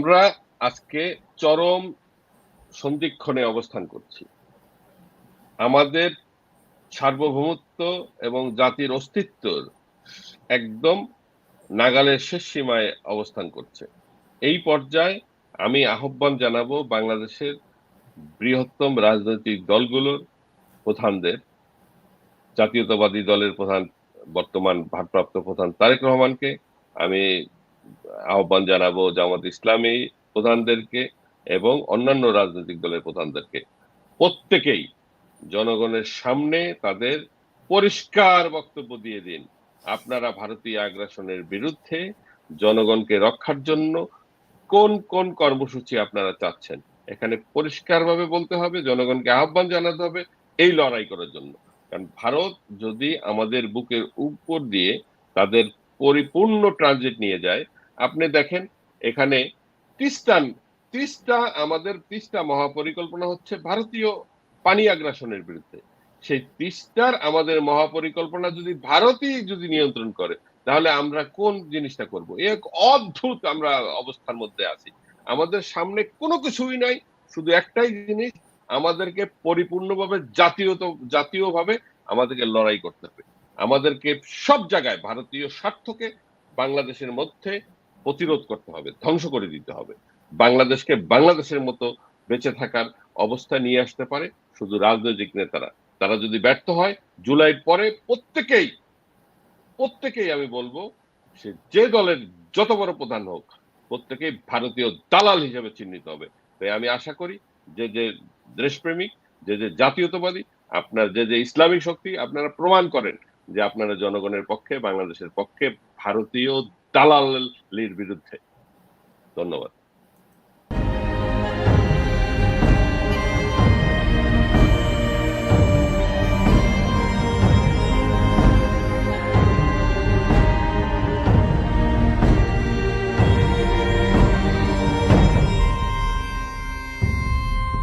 আমরা আজকে চরম সন্ধিক্ষণে অবস্থান করছি। আমাদের সার্বভৌমত্ব এবং জাতির অস্তিত্বর একদম নাগালের শেষ সীমায় অবস্থান করছে। এই পর্যায়ে আমি আহ্বান জানাব বাংলাদেশের বৃহত্তম রাজনৈতিক দলগুলোর প্রধানদের, জাতীয়তাবাদী দলের প্রধান, বর্তমান ভারপ্রাপ্ত প্রধান তারেক রহমানকে। আমি আহ্বান জানাব জামাত ইসলামী প্রধানদেরকে এবং অন্যান্য রাজনৈতিক দলের প্রধানদেরকে। প্রত্যেকেই জনগণের সামনে তাদের পরিষ্কার বক্তব্য দিয়ে দিন। আপনারা ভারতীয় আগ্রাসনের বিরুদ্ধে জনগণকে রক্ষার জন্য কোন কোন কর্মসূচি আপনারা চাচ্ছেন, এখানে পরিষ্কারভাবে বলতে হবে, জনগণকে আহ্বান জানাতে হবে এই লড়াই করার জন্য। কারণ ভারত যদি আমাদের বুকের উপর দিয়ে তাদের পরিপূর্ণ ট্রানজিট নিয়ে যায় আপনি দেখেন, এখানে তিস্তান তিস্তা আমাদের তিস্তা মহাপরিকল্পনা হচ্ছে ভারতীয় পানি আগ্রাসনের বিরুদ্ধে। সেই তিস্তার আমাদের মহাপরিকল্পনা যদি ভারতই যদি নিয়ন্ত্রণ করে, তাহলে আমরা কোন জিনিসটা করব? এক অদ্ভুত আমরা অবস্থার মধ্যে আছি। আমাদের সামনে কোনো কিছুই নাই, শুধু একটাই জিনিস, আমাদেরকে পরিপূর্ণভাবে জাতীয় জাতীয়ভাবে আমাদেরকে লড়াই করতে হবে। আমাদেরকে সব জায়গায় ভারতীয় স্বার্থকে বাংলাদেশের মধ্যে প্রতিরোধ করতে হবে, ধ্বংস করে দিতে হবে। বাংলাদেশকে বাংলাদেশের মতো বেঁচে থাকার অবস্থা নিয়ে আসতে পারে শুধু রাজনৈতিক নেতারা। তারা যদি ব্যর্থ হয়, জুলাইয়ের পরে প্রত্যেকেই প্রত্যেকেই আমি বলব, সে যে দলের যত বড় প্রধান হোক, প্রত্যেকেই ভারতীয় দালাল হিসেবে চিহ্নিত হবে। তাই আমি আশা করি যে যে দেশপ্রেমিক, যে যে জাতীয়তাবাদী, আপনার যে যে ইসলামিক শক্তি, আপনারা প্রমাণ করেন যে আপনারা জনগণের পক্ষে, বাংলাদেশের পক্ষে ভারতীয় দালালির বিরুদ্ধে। ধন্যবাদ।